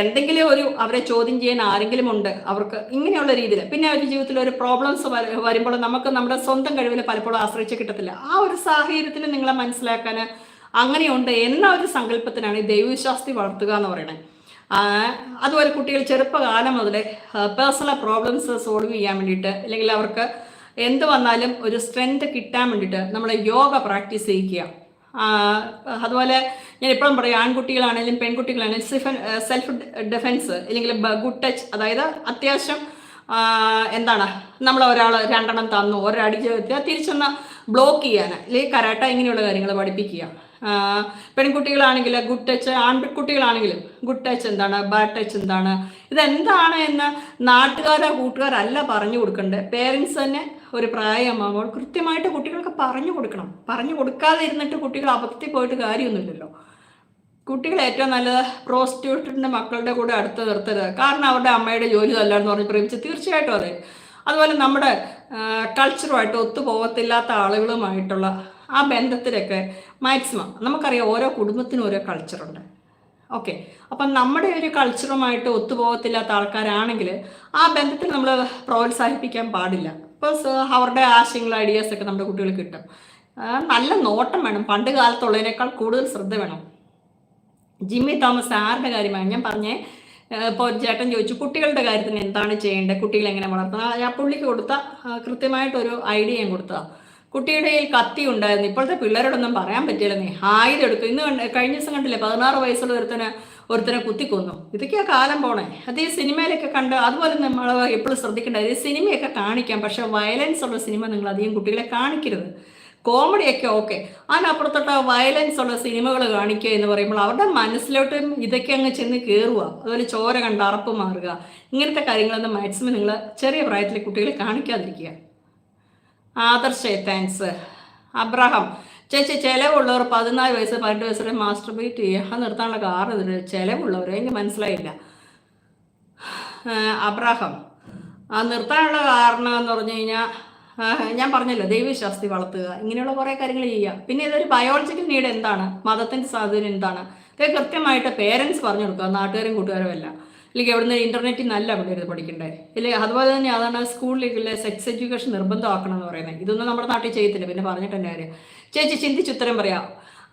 എന്തെങ്കിലും ഒരു അവരെ ചോദ്യം ചെയ്യാൻ ആരെങ്കിലും ഉണ്ട് അവർക്ക് ഇങ്ങനെയുള്ള രീതിയിൽ. പിന്നെ അവരുടെ ജീവിതത്തിൽ ഒരു പ്രോബ്ലംസ് വരുമ്പോൾ നമുക്ക് നമ്മുടെ സ്വന്തം കഴിവിൽ പലപ്പോഴും ആശ്രയിച്ച് കിട്ടത്തില്ല. ആ ഒരു സാഹചര്യത്തിൽ നിങ്ങളെ മനസ്സിലാക്കാൻ അങ്ങനെയുണ്ട് എന്ന ഒരു സങ്കല്പത്തിനാണ് ഈ ദൈവവിശ്വാസത്തിൽ വളർത്തുക എന്ന് പറയുന്നത് അതുപോലെ കുട്ടികൾ ചെറുപ്പകാലം മുതലേ പേഴ്സണൽ പ്രോബ്ലംസ് സോൾവ് ചെയ്യാൻ വേണ്ടിയിട്ട് അല്ലെങ്കിൽ അവർക്ക് എന്ത് വന്നാലും ഒരു സ്ട്രെങ്ത് കിട്ടാൻ വേണ്ടിയിട്ട് നമ്മൾ യോഗ പ്രാക്ടീസ് ചെയ്യിക്കുക. അതുപോലെ ഞാൻ ഇപ്പോഴും പറയും ആൺകുട്ടികളാണെങ്കിലും പെൺകുട്ടികളാണെങ്കിലും സിഫൻ സെൽഫ് ഡിഫെൻസ് അല്ലെങ്കിൽ ഗുഡ് ടച്ച് അതായത് അത്യാവശ്യം എന്താണ് നമ്മൾ ഒരാൾ രണ്ടെണ്ണം തന്നു ഒരടി ചേർത്തുക തിരിച്ചൊന്ന് ബ്ലോക്ക് ചെയ്യാൻ അല്ലെങ്കിൽ കരാട്ട ഇങ്ങനെയുള്ള കാര്യങ്ങൾ പഠിപ്പിക്കുക. പെൺകുട്ടികളാണെങ്കിൽ ഗുഡ് ടച്ച് ആൺകുട്ടികളാണെങ്കിലും ഗുഡ് ടച്ച് എന്താണ് ബാഡ് ടച്ച് എന്താണ് ഇതെന്താണ് എന്ന് നാട്ടുകാരോ കൂട്ടുകാരല്ല പറഞ്ഞു കൊടുക്കേണ്ടത് പേരൻസ് തന്നെ ഒരു പ്രായമാകുമ്പോൾ കൃത്യമായിട്ട് കുട്ടികൾക്ക് പറഞ്ഞു കൊടുക്കണം. പറഞ്ഞു കൊടുക്കാതെ ഇരുന്നിട്ട് കുട്ടികൾ അബദ്ധത്തിൽ പോയിട്ട് കാര്യമൊന്നുമില്ലല്ലോ. കുട്ടികൾ ഏറ്റവും നല്ലത് പ്രോസ്റ്റിറ്റ്യൂട്ടിന്റെ മക്കളുടെ കൂടെ അടുത്ത് നിർത്തരുത്. കാരണം അവരുടെ അമ്മയുടെ ജോലി അല്ലാന്ന് പറഞ്ഞ് പ്രേമിച്ച് തീർച്ചയായിട്ടും അതെ. അതുപോലെ നമ്മുടെ കൾച്ചറുമായിട്ട് ഒത്തുപോകത്തില്ലാത്ത ആളുകളുമായിട്ടുള്ള ആ ബന്ധത്തിലൊക്കെ മാക്സിമം നമുക്കറിയാം ഓരോ കുടുംബത്തിനും ഓരോ കൾച്ചറുണ്ട് ഓക്കെ അപ്പം നമ്മുടെ ഒരു കൾച്ചറുമായിട്ട് ഒത്തുപോകത്തില്ലാത്ത ആൾക്കാരാണെങ്കിൽ ആ ബന്ധത്തിൽ നമ്മൾ പ്രോത്സാഹിപ്പിക്കാൻ പാടില്ല. അപ്പോൾ അവരുടെ ആശയങ്ങൾ ഐഡിയാസ് ഒക്കെ നമ്മുടെ കുട്ടികൾക്ക് കിട്ടും. നല്ല നോട്ടം വേണം. പണ്ട് കാലത്തുള്ളതിനേക്കാൾ കൂടുതൽ ശ്രദ്ധ വേണം. ജിമ്മി തോമസ് ആരുടെ കാര്യമാണ് ഞാൻ പറഞ്ഞേ. ഇപ്പോൾ ചേട്ടൻ ചോദിച്ചു കുട്ടികളുടെ കാര്യത്തിന് എന്താണ് ചെയ്യേണ്ടത്? കുട്ടികളെ എങ്ങനെ വളർത്തണം? ആ, പുള്ളിക്ക് കൊടുത്ത കൃത്യമായിട്ടൊരു ഐഡിയ ഞാൻ കൊടുത്തതാണ് കുട്ടിയുടെ കയ്യിൽ കത്തി ഉണ്ടായിരുന്നു. ഇപ്പോഴത്തെ പിള്ളേരോടൊന്നും പറയാൻ പറ്റിയില്ലെന്നേ. ആയുധം എടുക്കും ഇന്ന് കഴിഞ്ഞ ദിവസം കണ്ടില്ലേ പതിനാറ് വയസ്സുള്ള ഒരുത്തനെ ഒരുത്തനെ കുത്തിക്കൊന്നു. ഇതൊക്കെയാ കാലം പോണേ. അത് ഈ സിനിമയിലൊക്കെ കണ്ട് അതുപോലെ നമ്മൾ എപ്പോഴും ശ്രദ്ധിക്കേണ്ട ഈ സിനിമയൊക്കെ കാണിക്കാം. പക്ഷെ വയലൻസ് ഉള്ള സിനിമ നിങ്ങൾ അധികം കുട്ടികളെ കാണിക്കരുത്. കോമഡിയൊക്കെ ഓക്കെ. അതിനപ്പുറത്തോട്ട് വയലൻസ് ഉള്ള സിനിമകൾ കാണിക്കുക എന്ന് പറയുമ്പോൾ അവരുടെ മനസ്സിലോട്ട് ഇതൊക്കെ അങ്ങ് ചെന്ന് കയറുക അതുപോലെ ചോര കണ്ട് അറപ്പ് മാറുക. ഇങ്ങനത്തെ കാര്യങ്ങളൊന്നും മാക്സിമം നിങ്ങൾ ചെറിയ പ്രായത്തിലെ കുട്ടികളെ കാണിക്കാതിരിക്കുക. ആദർശേ താങ്ക്സ് അബ്രഹാം ചേച്ചി ചിലവുള്ളവർ പതിനാല് വയസ്സ് പതിനെട്ട് വയസ്സ് വരെ മാസ്റ്റർ ബീറ്റ് ചെയ്യുക നിർത്താനുള്ള കാരണം ഇതിന് ചിലവുള്ളവർ എനിക്ക് മനസ്സിലായില്ല. അബ്രാഹം. ആ നിർത്താനുള്ള കാരണം എന്ന് പറഞ്ഞു കഴിഞ്ഞാൽ ഞാൻ പറഞ്ഞല്ലോ ദൈവശാസ്തി വളർത്തുക. ഇങ്ങനെയുള്ള കുറേ കാര്യങ്ങൾ ചെയ്യുക. പിന്നെ ഇതൊരു ബയോളജിക്കൽ നീഡ് എന്താണ്? മതത്തിന്റെ സാധ്യത എന്താണ്? ഇതൊക്കെ കൃത്യമായിട്ട് പേരൻസ് പറഞ്ഞു കൊടുക്കുക നാട്ടുകാരും കൂട്ടുകാരും അല്ല അല്ലെങ്കിൽ അവിടുന്ന് ഇന്റർനെറ്റിൽ നല്ല പിള്ളേർ പഠിക്കണ്ടേ? ഇല്ലെങ്കിൽ അതുപോലെ തന്നെ അതാണ് സ്കൂളിലേക്കുള്ള സെക്സ് എഡ്യൂക്കേഷൻ നിർബന്ധമാക്കണം എന്ന് പറയുന്നത്. ഇതൊന്നും നമ്മുടെ നാട്ടിൽ ചെയ്യത്തില്ല. പിന്നെ പറഞ്ഞിട്ട് കാര്യം ചേച്ചി ചിന്തിച്ച് ഉത്തരം പറയാം.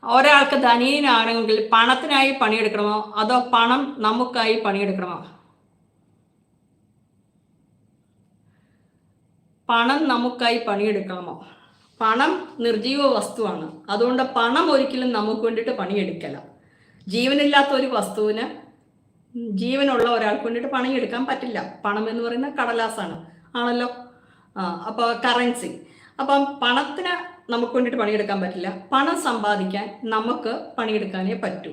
ഒരാൾക്ക് ധനീനാണെങ്കിൽ പണത്തിനായി പണിയെടുക്കണമോ? അതോ പണം നമുക്കായി പണിയെടുക്കണമോ? പണം നമുക്കായി പണിയെടുക്കണമോ? പണം നിർജീവ വസ്തുവാണ്. അതുകൊണ്ട് പണം ഒരിക്കലും നമുക്ക് വേണ്ടിയിട്ട് പണിയെടുക്കല. ജീവനില്ലാത്ത ഒരു വസ്തുവിന് ജീവനുള്ള ഒരാൾക്ക് വേണ്ടിയിട്ട് പണിയെടുക്കാൻ പറ്റില്ല. പണം എന്ന് പറയുന്ന കടലാസാണ്. ആണല്ലോ? അപ്പോൾ കറൻസി അപ്പം പണത്തിന് നമുക്ക് വേണ്ടിയിട്ട് പണിയെടുക്കാൻ പറ്റില്ല. പണം സമ്പാദിക്കാൻ നമുക്ക് പണിയെടുക്കാനേ പറ്റൂ.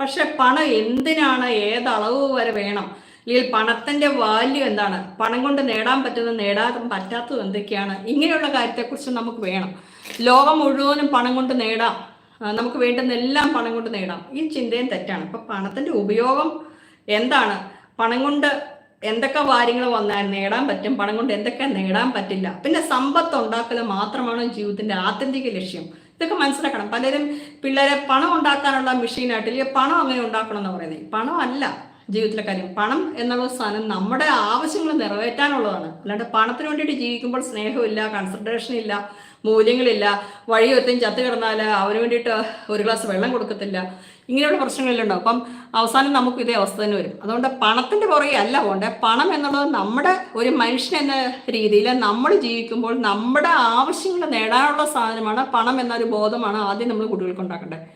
പക്ഷെ പണം എന്തിനാണ് ഏതളവ് വരെ വേണം? അല്ലെങ്കിൽ പണത്തിന്റെ വാല്യൂ എന്താണ്? പണം കൊണ്ട് നേടാൻ പറ്റുന്നത് നേടാൻ പറ്റാത്തത് എന്തൊക്കെയാണ്? ഇങ്ങനെയുള്ള കാര്യത്തെക്കുറിച്ച് നമുക്ക് വേണം. ലോകം മുഴുവനും പണം കൊണ്ട് നേടാം. നമുക്ക് വേണ്ടുന്ന എല്ലാം പണം കൊണ്ട് നേടാം. ഈ ചിന്തയും തെറ്റാണ്. അപ്പൊ പണത്തിന്റെ ഉപയോഗം എന്താണ്? പണം കൊണ്ട് എന്തൊക്കെ കാര്യങ്ങൾ വന്നാൽ നേടാൻ പറ്റും പണം കൊണ്ട് എന്തൊക്കെ നേടാൻ പറ്റില്ല. പിന്നെ സമ്പത്ത് ഉണ്ടാക്കൽ മാത്രമാണ് ജീവിതത്തിന്റെ ആത്യന്തിക ലക്ഷ്യം. ഇതൊക്കെ മനസ്സിലാക്കണം. പലരും പിള്ളേരെ പണം ഉണ്ടാക്കാനുള്ള മെഷീനായിട്ട് അല്ലെങ്കിൽ പണം അങ്ങനെ ഉണ്ടാക്കണം എന്ന് പറയുന്നത് പണം അല്ല ജീവിതത്തിലെ കാര്യം. പണം എന്നുള്ള സാധനം നമ്മുടെ ആവശ്യങ്ങൾ നിറവേറ്റാനുള്ളതാണ്. അല്ലാണ്ട് പണത്തിന് വേണ്ടിയിട്ട് ജീവിക്കുമ്പോൾ സ്നേഹമില്ല കൺസെൻട്രേഷൻ ഇല്ല മൂല്യങ്ങളില്ല വഴി ഒത്തും ചത്തു കിടന്നാൽ അവന് വേണ്ടിയിട്ട് ഒരു ഗ്ലാസ് വെള്ളം കൊടുക്കത്തില്ല. ഇങ്ങനെയുള്ള പ്രശ്നങ്ങളിലുണ്ടാവും അപ്പം അവസാനം നമുക്ക് ഇതേ അവസ്ഥ തന്നെ വരും. അതുകൊണ്ട് പണത്തിന്റെ പുറകെ അല്ല പോകേണ്ടത്. പണം എന്നുള്ളത് നമ്മുടെ ഒരു മനുഷ്യൻ എന്ന രീതിയിൽ നമ്മൾ ജീവിക്കുമ്പോൾ നമ്മുടെ ആവശ്യങ്ങൾ നേടാനുള്ള സാധനമാണ് പണം എന്നൊരു ബോധമാണ് ആദ്യം നമ്മൾ കുട്ടികൾക്ക് ഉണ്ടാക്കേണ്ടത്.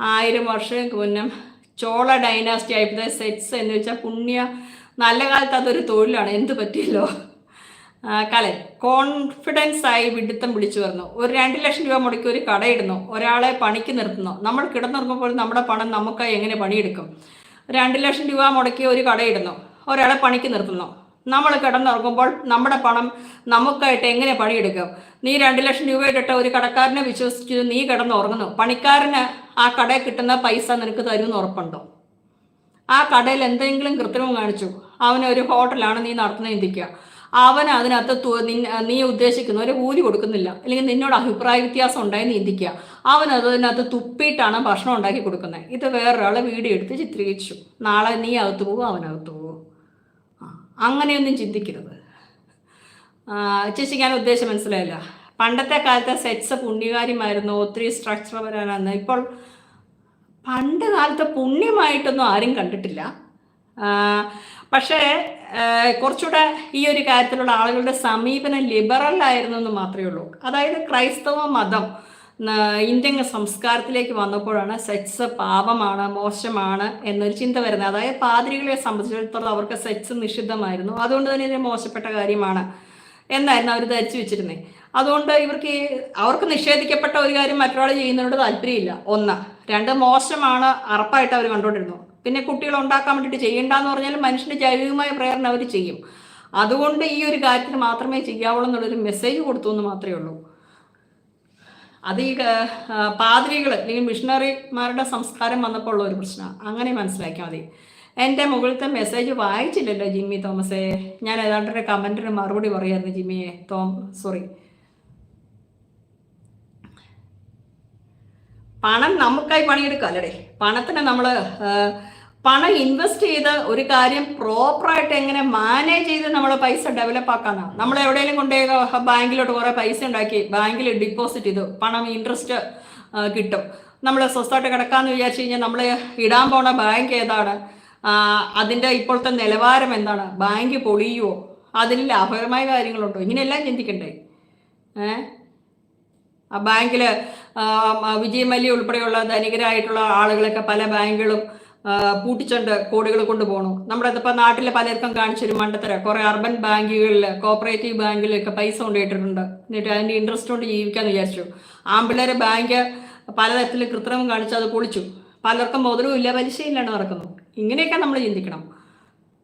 ആയിരം വർഷങ്ങൾക്ക് മുന്നം ചോള ഡൈനാസ്റ്റി ആയിട്ട് സെറ്റ്സ് എന്ന് വെച്ചാൽ പുണ്യ നല്ല കാലത്ത് അതൊരു തൊഴിലാണ്. എന്ത് പറ്റിയല്ലോ? ആ, കലൻ കോൺഫിഡൻസ് ആയി വിഡിത്തം വിളിച്ചു വരുന്നു ഒരു രണ്ട് ലക്ഷം രൂപ മുടക്കി ഒരു കടയിടുന്നു. ഒരാളെ പണിക്ക് നിർത്തുന്നു. നമ്മൾ കിടന്നിറങ്ങുമ്പോൾ നമ്മുടെ പണം നമുക്കായി എങ്ങനെ പണിയെടുക്കും? രണ്ട് ലക്ഷം രൂപ മുടക്കി ഒരു കടയിടുന്നു. ഒരാളെ പണിക്ക് നിർത്തുന്നു. നമ്മൾ കിടന്നുറങ്ങുമ്പോൾ നമ്മുടെ പണം നമുക്കായിട്ട് എങ്ങനെ പണിയെടുക്കും? നീ രണ്ട് ലക്ഷം രൂപ ഇട്ടിട്ട് ഒരു കടക്കാരനെ വിശ്വസിച്ച് നീ കിടന്നുറങ്ങുന്നു. പണിക്കാരന് ആ കടയിൽ കിട്ടുന്ന പൈസ നിനക്ക് തരുമെന്ന് ഉറപ്പുണ്ടോ? ആ കടയിൽ എന്തെങ്കിലും കൃത്രിമം കാണിച്ചു. അവനൊരു ഹോട്ടലാണ് നീ നടത്തുന്നത് ചിന്തിക്കുക. അവൻ അതിനകത്ത് നീ ഉദ്ദേശിക്കുന്ന ഒരു കൂലി കൊടുക്കുന്നില്ല. അല്ലെങ്കിൽ നിന്നോട് അഭിപ്രായ വ്യത്യാസം ഉണ്ടായി നീന്തിക്കുക അവൻ അതിനകത്ത് തുപ്പിയിട്ടാണ് ഭക്ഷണം ഉണ്ടാക്കി കൊടുക്കുന്നത്. ഇത് വേറൊരാളെ വീഡിയോ എടുത്ത് ചിത്രീകരിച്ചു. നാളെ നീ അകത്ത് പോകും അവനകത്ത് പോകും അങ്ങനെയൊന്നും ചിന്തിക്കരുത്. ചേച്ചിക്ക് ഞാൻ ഉദ്ദേശം മനസ്സിലായില്ല. പണ്ടത്തെ കാലത്തെ സെറ്റ്സ് പുണ്യകാര്യമായിരുന്നു ഒത്തിരി സ്ട്രക്ചർ വരാനാണ്. ഇപ്പോൾ പണ്ട് കാലത്ത് പുണ്യമായിട്ടൊന്നും ആരും കണ്ടിട്ടില്ല. പക്ഷേ കുറച്ചുകൂടെ ഈ ഒരു കാര്യത്തിലുള്ള ആളുകളുടെ സമീപനം ലിബറൽ ആയിരുന്നു എന്ന് മാത്രമേ ഉള്ളൂ. അതായത് ക്രൈസ്തവ മതം ഇന്ത്യൻ സംസ്കാരത്തിലേക്ക് വന്നപ്പോഴാണ് സെക്സ് പാപമാണ് മോശമാണ് എന്നൊരു ചിന്ത വരുന്നത്. അതായത് പാതിരികളെ സംബന്ധിച്ചിടത്തോളം അവർക്ക് സെക്സ് നിഷിദ്ധമായിരുന്നു. അതുകൊണ്ട് തന്നെ ഇത് മോശപ്പെട്ട കാര്യമാണ് എന്നായിരുന്നു അവർ ധരിച്ചു വെച്ചിരുന്നത് അതുകൊണ്ട് ഇവർക്ക് അവർക്ക് നിഷേധിക്കപ്പെട്ട ഒരു കാര്യം മറ്റൊരാൾ ചെയ്യുന്നതിനോട് താല്പര്യമില്ല. ഒന്ന്. രണ്ട് മോശമാണ് അറപ്പായിട്ട് അവർ കണ്ടുകൊണ്ടിരുന്നു. പിന്നെ കുട്ടികൾ ഉണ്ടാക്കാൻ വേണ്ടിയിട്ട് ചെയ്യണ്ടെന്ന് പറഞ്ഞാൽ മനുഷ്യന്റെ ജൈവികമായ പ്രേരണ അവർ ചെയ്യും. അതുകൊണ്ട് ഈ ഒരു കാര്യത്തിന് മാത്രമേ ചെയ്യാവുള്ളൂ എന്നുള്ളൊരു മെസ്സേജ് കൊടുത്തു എന്ന് മാത്രമേ ഉള്ളൂ. അത് ഈ പാതിരികൾ അല്ലെങ്കിൽ മിഷണറിമാരുടെ സംസ്കാരം വന്നപ്പോൾ ഉള്ള ഒരു പ്രശ്നമാണ് അങ്ങനെ മനസ്സിലാക്കിയാൽ മതി. എന്റെ മുകളിലത്തെ മെസ്സേജ് വായിച്ചില്ലല്ലോ ജിമ്മി തോമസേ. ഞാൻ ഏതാണ്ട് ഒരു കമന്റിന് മറുപടി പറയായിരുന്നു ജിമ്മിയെ. തോം സോറി പണം നമുക്കായി പണിയെടുക്കുക അല്ലടേ പണത്തിന് നമ്മൾ പണം ഇൻവെസ്റ്റ് ചെയ്ത് ഒരു കാര്യം പ്രോപ്പറായിട്ട് എങ്ങനെ മാനേജ് ചെയ്ത് നമ്മൾ പൈസ ഡെവലപ്പ് ആക്കാനാണ് നമ്മൾ എവിടെയെങ്കിലും കൊണ്ടുപോയി ബാങ്കിലോട്ട് കുറേ പൈസ ഉണ്ടാക്കി ബാങ്കിൽ ഡിപ്പോസിറ്റ് ചെയ്തു പണം ഇൻട്രസ്റ്റ് കിട്ടും. നമ്മൾ സ്വസ്ഥമായിട്ട് കിടക്കാമെന്ന് വിചാരിച്ചു കഴിഞ്ഞാൽ നമ്മൾ ഇടാൻ പോണ ബാങ്ക് ഏതാണ്? അതിന്റെ ഇപ്പോഴത്തെ നിലവാരം എന്താണ്? ബാങ്ക് പൊളിയുമോ അതിന് ലാഭകരമായ കാര്യങ്ങളുണ്ടോ? ഇങ്ങനെയെല്ലാം ചിന്തിക്കണ്ടേ? ഏഹ് ആ ബാങ്കിൽ വിജയ് മല്യ ഉൾപ്പെടെയുള്ള ധനികരായിട്ടുള്ള ആളുകളൊക്കെ പല ബാങ്കുകളും പൂട്ടിച്ചോണ്ട് കോടികൾ കൊണ്ടുപോകണു നമ്മുടെ ഇപ്പൊ നാട്ടിലെ പലർക്കും കാണിച്ചൊരു മണ്ടത്തര. കുറെ അർബൻ ബാങ്കുകളിൽ കോപ്പറേറ്റീവ് ബാങ്കിലൊക്കെ പൈസ കൊണ്ടുപോയിട്ടുണ്ട് എന്നിട്ട് അതിന്റെ ഇൻട്രസ്റ്റ് കൊണ്ട് ജീവിക്കാന്ന് വിചാരിച്ചു. ആമ്പിള്ളേരെ ബാങ്ക് പലതരത്തിൽ കൃത്രിമം കാണിച്ച് അത് പൊളിച്ചു. പലർക്കും മുതലും ഇല്ല പലിശയില്ലാണ്ട് നടക്കുന്നു. ഇങ്ങനെയൊക്കെ നമ്മൾ ചിന്തിക്കണം.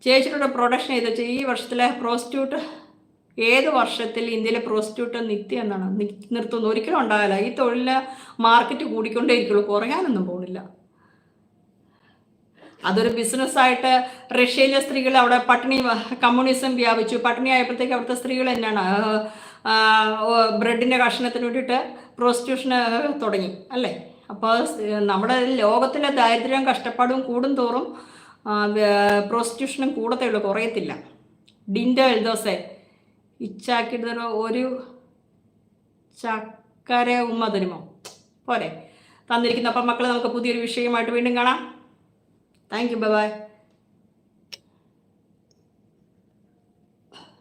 ചേച്ചിയുടെ പ്രൊഡക്ഷൻ ചെയ്ത് വെച്ചാൽ ഈ വർഷത്തിലെ പ്രോസ്റ്റിറ്റ്യൂട്ട് ഏത് വർഷത്തിൽ ഇന്ത്യയിലെ പ്രോസ്റ്റിറ്റ്യൂട്ട് നിത്യം എന്നാണ്? നിർത്തുന്നു. ഒരിക്കലും ഉണ്ടാകില്ല ഈ തൊഴിലിന് മാർക്കറ്റ് കൂടിക്കൊണ്ടേ ഇരിക്കുള്ളൂ കുറയാനൊന്നും പോകുന്നില്ല അതൊരു ബിസിനസ്സായിട്ട് റഷ്യയിലെ സ്ത്രീകൾ അവിടെ പട്ടിണി കമ്മ്യൂണിസം വ്യാപിച്ചു. പട്ടിണി ആയപ്പോഴത്തേക്ക് അവിടുത്തെ സ്ത്രീകൾ തന്നെയാണ് ബ്രെഡിന്റെ കഷ്ണത്തിന് വേണ്ടിയിട്ട് പ്രോസ്റ്റിറ്റ്യൂഷന് തുടങ്ങി അല്ലേ? അപ്പോൾ നമ്മുടെ ലോകത്തിലെ ദാരിദ്ര്യവും കഷ്ടപ്പാടും കൂടും തോറും പ്രോസ്റ്റിറ്റ്യൂഷനും കൂടത്തേ ഉള്ളൂ കുറയത്തില്ല. ഡിന്റെ എൽദോസെ ഇച്ചാക്കിടുന്ന ഒരു ചക്കര ഉമ്മ തരുമോ? പോരെ. തന്നിരിക്കുന്ന. അപ്പം മക്കളെ നമുക്ക് പുതിയൊരു വിഷയമായിട്ട് വീണ്ടും കാണാം. Thank you by